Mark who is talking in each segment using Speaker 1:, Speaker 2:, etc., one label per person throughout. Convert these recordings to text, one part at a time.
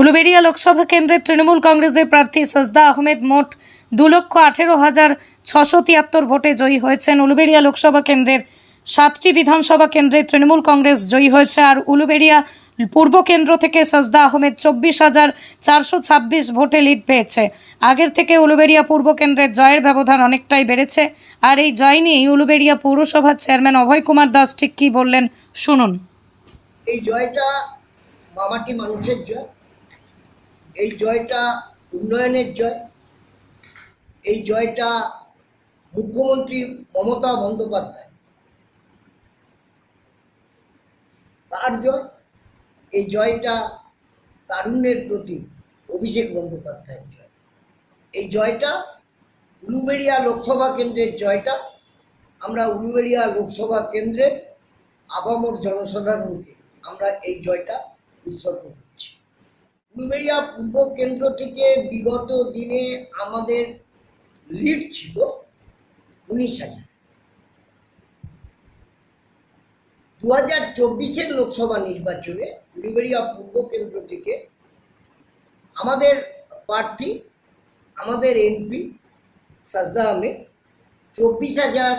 Speaker 1: উলুবেড়িয়া লোকসভা কেন্দ্রের তৃণমূল কংগ্রেসের প্রার্থী সজদা আহমেদ মোট দু লক্ষ আঠেরো হাজার ছশো তিয়াত্তর ভোটে জয়ী হয়েছেন। উলুবেড়িয়া লোকসভা কেন্দ্রের সাতটি বিধানসভা কেন্দ্রে তৃণমূল কংগ্রেস জয়ী হয়েছে আর উলুবেড়িয়া পূর্ব কেন্দ্র থেকে সাজদা আহমেদ চব্বিশ হাজার চারশো ছাব্বিশ ভোটে লিড পেয়েছে। আগের থেকে উলুবেড়িয়া পূর্ব কেন্দ্রের জয়ের ব্যবধান অনেকটাই বেড়েছে। আর এই জয় নিয়েই উলুবেড়িয়া পৌরসভার চেয়ারম্যান অভয় কুমার দাস ঠিক কী বললেন শুনুন।
Speaker 2: এই জয়টা মামাটি মানুষের জয়। এই জয়টা উন্নয়নের জয়, এই জয়টা মুখ্যমন্ত্রী মমতা বন্দ্যোপাধ্যায়। তার জয়, এই জয়টা তারুণ্যের প্রতীক, অভিষেক বন্দ্যোপাধ্যায়ের জয়। এই জয়টা উলুবেড়িয়া লোকসভা কেন্দ্রের জয়টা, আমরা উলুবেড়িয়া লোকসভা কেন্দ্রের আপামর জনসাধারণকে আমরা এই জয়টা উৎসর্গ করছি উলুবেড়িয়া পূর্ব কেন্দ্র থেকে বিগত দিনে আমাদের লিড ছিল উনিশ হাজার। দু হাজার চব্বিশের লোকসভা নির্বাচনে উলুবেড়িয়া পূর্ব কেন্দ্র থেকে আমাদের প্রার্থী, আমাদের এমপি সাজদা আহমেদ চব্বিশ হাজার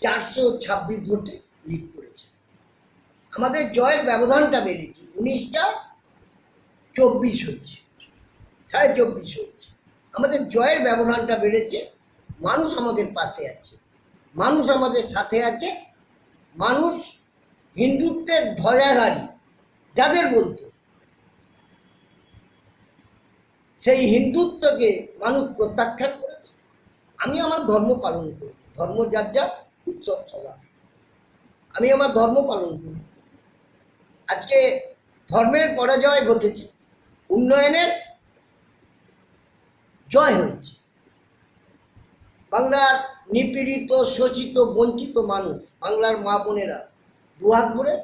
Speaker 2: চারশো ছাব্বিশ ভোটে লিড করেছে। আমাদের জয়ের ব্যবধানটা বেড়েছে। উনিশটা চব্বিশ হচ্ছে, সাড়ে চব্বিশ হচ্ছে। আমাদের জয়ের ব্যবধানটা বেড়েছে, মানুষ আমাদের পাশে আছে। মানুষ আমাদের সাথে আছে, মানুষ হিন্দুত্বের ধ্বজাধারী, যাদের বলতো। সেই হিন্দুত্বকে মানুষ প্রত্যাখ্যান করেছে। আমি আমার ধর্ম পালন করি, ধর্ম যার যা উৎসব সভা আমি আমার ধর্ম পালন করি। আজকে ধর্মের পরাজয় ঘটেছে। উন্নয়নের জয় হয়েছে। বাংলার নিপীড়িত, শোষিত, বঞ্চিত মানুষ বাংলার মা বোনেরা দুহাত ভরে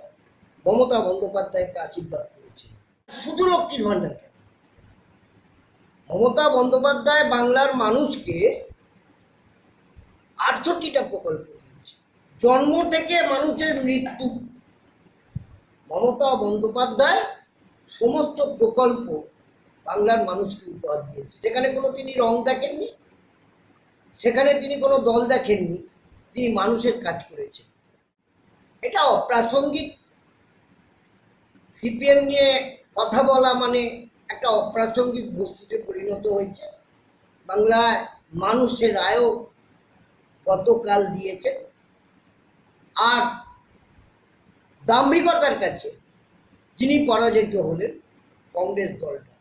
Speaker 2: মমতা বন্দ্যোপাধ্যায়কে আশীর্বাদ করেছে। শুধু লক্ষ্মীর ভাণ্ডার কেন? মমতা বন্দ্যোপাধ্যায় বাংলার মানুষকে আটষট্টিটা প্রকল্প দিয়েছে। জন্ম থেকে মানুষের মৃত্যু। মমতা বন্দ্যোপাধ্যায় সমস্ত প্রকল্প বাংলার মানুষকে উপহার দিয়েছে। সেখানে কোনো তিনি রং দেখেননি? সেখানে তিনি কোনো দল দেখেননি? তিনি মানুষের কাজ করেছেন। এটা অপ্রাসঙ্গিক। সিপিএম নিয়ে কথা বলা মানে একটা অপ্রাসঙ্গিক বস্তুতে পরিণত হয়েছে। বাংলায় মানুষের রায়ও গতকাল দিয়েছে। আর দাম্ভিকতার কাছে যিনি পরাজিত হলেন কংগ্রেস দলটা।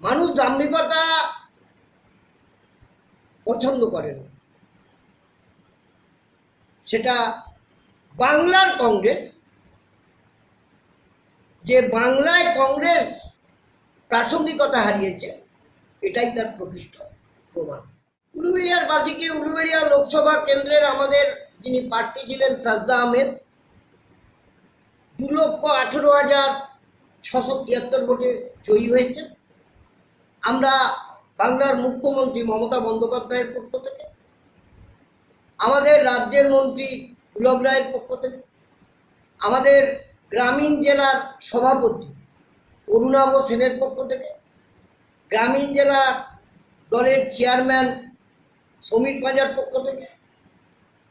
Speaker 2: মানুষ দাম্ভিকতা পছন্দ করেন সেটা বাংলার কংগ্রেস, যে বাংলায় কংগ্রেস প্রাসঙ্গিকতা হারিয়েছে, এটাই তার প্রকৃষ্ট প্রমাণ। উলুবেড়িয়ার বাসীকে উলুবেড়িয়া লোকসভা কেন্দ্রের আমাদের যিনি প্রার্থী ছিলেন সাজদা আহমেদ দু লক্ষ আঠেরো হাজার ছশো তিয়াত্তর ভোটে জয়ী হয়েছে আমরা বাংলার মুখ্যমন্ত্রী মমতা বন্দ্যোপাধ্যায়ের পক্ষ থেকে, আমাদের রাজ্যের মন্ত্রী পুলক রায়ের পক্ষ থেকে, আমাদের গ্রামীণ জেলার সভাপতি অরুণাভ সেনের পক্ষ থেকে, গ্রামীণ জেলা দলের চেয়ারম্যান সমীর পাঁজার পক্ষ থেকে,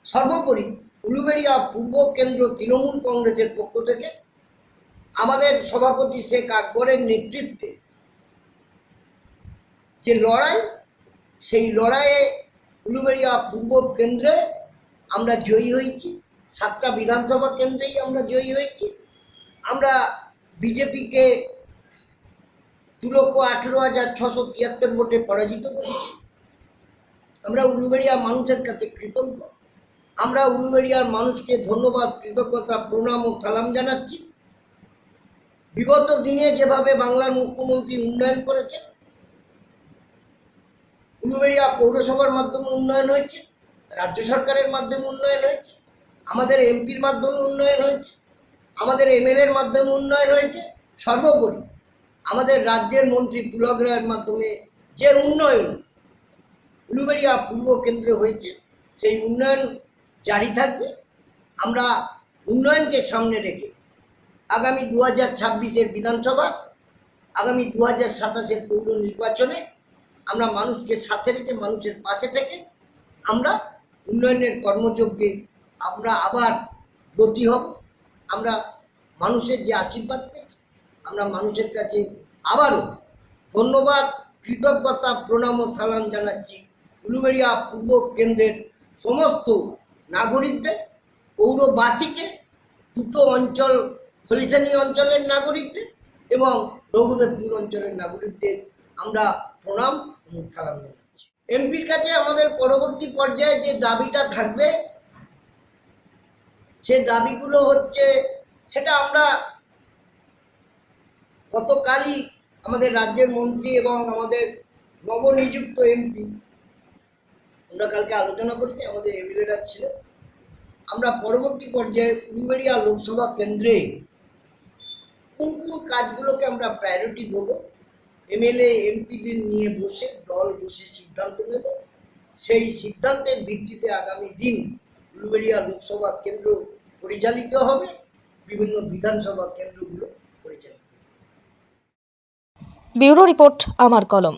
Speaker 2: সর্বোপরি উলুবেড়িয়া পূর্ব কেন্দ্র তৃণমূল কংগ্রেসের পক্ষ থেকে আমাদের সভাপতি শেখ আকবরের নেতৃত্বে যে লড়াই, সেই লড়াইয়ে উলুবেড়িয়া পূর্ব কেন্দ্রে আমরা জয়ী হয়েছি। সাতটা বিধানসভা কেন্দ্রেই আমরা জয়ী হয়েছি। আমরা বিজেপিকে দু লক্ষ আঠেরো হাজার ছশো তিয়াত্তর ভোটে পরাজিত করেছি। আমরা উলুবেড়িয়া মানুষের কাছে কৃতজ্ঞ। আমরা উলুবেড়িয়ার মানুষকে ধন্যবাদ, কৃতজ্ঞতা, প্রণাম ও সালাম জানাচ্ছি। বিগত দিনে যেভাবে বাংলার মুখ্যমন্ত্রী উন্নয়ন করেছেন উলুবেড়িয়া পৌরসভার মাধ্যমে উন্নয়ন হয়েছে, রাজ্য সরকারের মাধ্যমে উন্নয়ন হয়েছে, আমাদের এমপির মাধ্যমে উন্নয়ন হয়েছে, আমাদের এমএলএর মাধ্যমে উন্নয়ন হয়েছে, সর্বোপরি আমাদের রাজ্যের মন্ত্রী পুলক রায়ের মাধ্যমে যে উন্নয়ন উলুবেড়িয়া পূর্ব কেন্দ্রে হয়েছে, সেই উন্নয়ন জারি থাকবে। আমরা উন্নয়নকে সামনে রেখে আগামী দু হাজার ছাব্বিশের বিধানসভা, আগামী দু হাজার সাতাশের পৌর নির্বাচনে আমরা মানুষকে সাথে রেখে, মানুষের পাশে থেকে আমরা উন্নয়নের কর্মযজ্ঞে আমরা আবার ব্রতী হব। আমরা মানুষের যে আশীর্বাদ পেয়েছি, আমরা মানুষের কাছে আবারও ধন্যবাদ, কৃতজ্ঞতা, প্রণাম ও সালাম জানাচ্ছি উলুবেড়িয়া পূর্ব কেন্দ্রের সমস্ত নাগরিকদের, পৌরবাসীকে, দুটো অঞ্চল খলিশানি অঞ্চলের নাগরিকদের এবং রঘুদেবপুর অঞ্চলের নাগরিকদের আমরা প্রণাম এবং সালাম জানাচ্ছি। এমপির কাছে আমাদের পরবর্তী পর্যায়ে যে দাবিটা থাকবে, সে দাবিগুলো হচ্ছে, সেটা আমরা গতকালই আমাদের রাজ্যের মন্ত্রী এবং আমাদের নবনিযুক্ত এমপি আমরা কালকে আলোচনা করেছি আমাদের এমএলএরা ছিলেন আমরা পরবর্তী পর্যায়ে উলুবেড়িয়া লোকসভা কেন্দ্রে কোন কোন কাজগুলোকে আমরা প্রায়োরিটি দেবো? এমএলএ, এমপিদের নিয়ে বসে, দল বসে সিদ্ধান্ত নেব। সেই সিদ্ধান্তের ভিত্তিতে আগামী দিন উলুবেড়িয়া লোকসভা কেন্দ্র পরিচালিত হবে। বিভিন্ন বিধানসভা কেন্দ্রগুলো পরিচালিত
Speaker 1: ব্যুরো রিপোর্ট, আমার কলম।